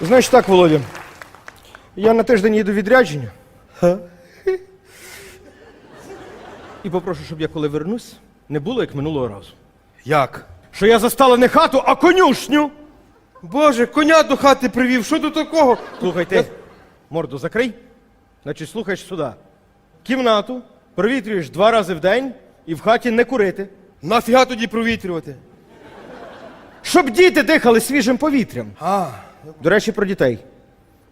Значить так, Володя. Я на тиждень їду відрядження. І попрошу, щоб я коли вернусь, не було як минулого разу. Як? Що я застала не хату, а конюшню. Боже, коня до хати привів. Що тут такого? Слухайте, морду закрий. Значить, слухаєш сюди. Кімнату провітрюєш два рази в день і в хаті не курити. Нафіга тоді провітрювати? Щоб діти дихали свіжим повітрям. А, До речі, про дітей.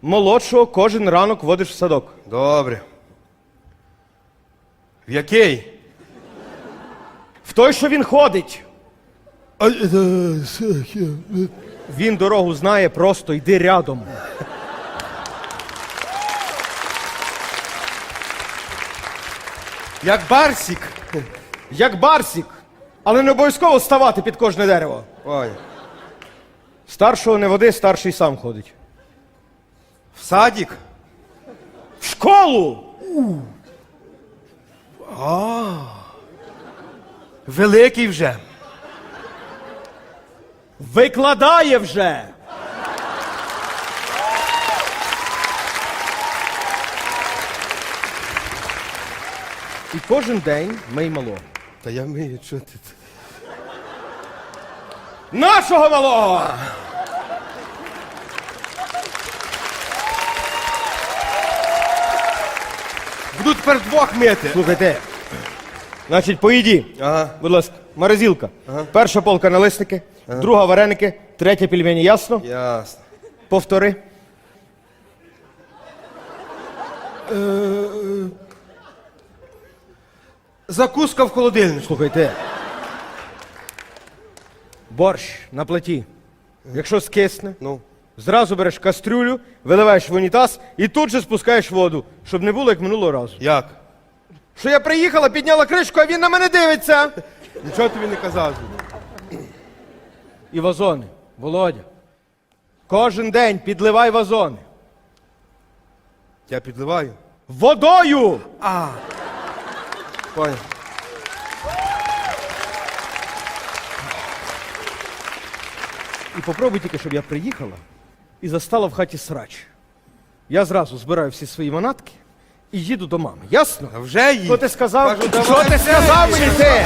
Молодшого кожен ранок водиш в садок. добре. В який? В той, що він ходить. Він дорогу знає, просто йди рядом. Як барсік. Як барсік, але не обов'язково ставати під кожне дерево. Ой. Старшого не води, старший сам ходить. В садік? В школу! Великий вже. Викладає вже! І кожен день мий малого. Та я вмію, що ти. Нашого малого! Буду тепер двох мити. Слухайте. Значить, поїді. Ага. Будь ласка, морозилка. Перша полка налисники, друга вареники, третя пельмені, ясно? Ясно. Повтори. Закуска в холодильнику. Слухайте. Борщ на плиті. Якщо скисне, Ну. зразу береш кастрюлю, виливаєш в унітаз і тут же спускаєш воду, щоб не було як минулого разу. Як? Що я приїхала, підняла кришку, а він на мене дивиться. Нічого тобі не казав. І вазони. Володя. Кожен день підливай вазони. Я підливаю. Водою! А. І попробуй тільки, щоб я приїхала і застала в хаті срач. Я зразу збираю всі свої манатки і їду до мами. Ясно? А вже їй. Що ти сказав? Кажу, Що давай ти вже сказав мені ти?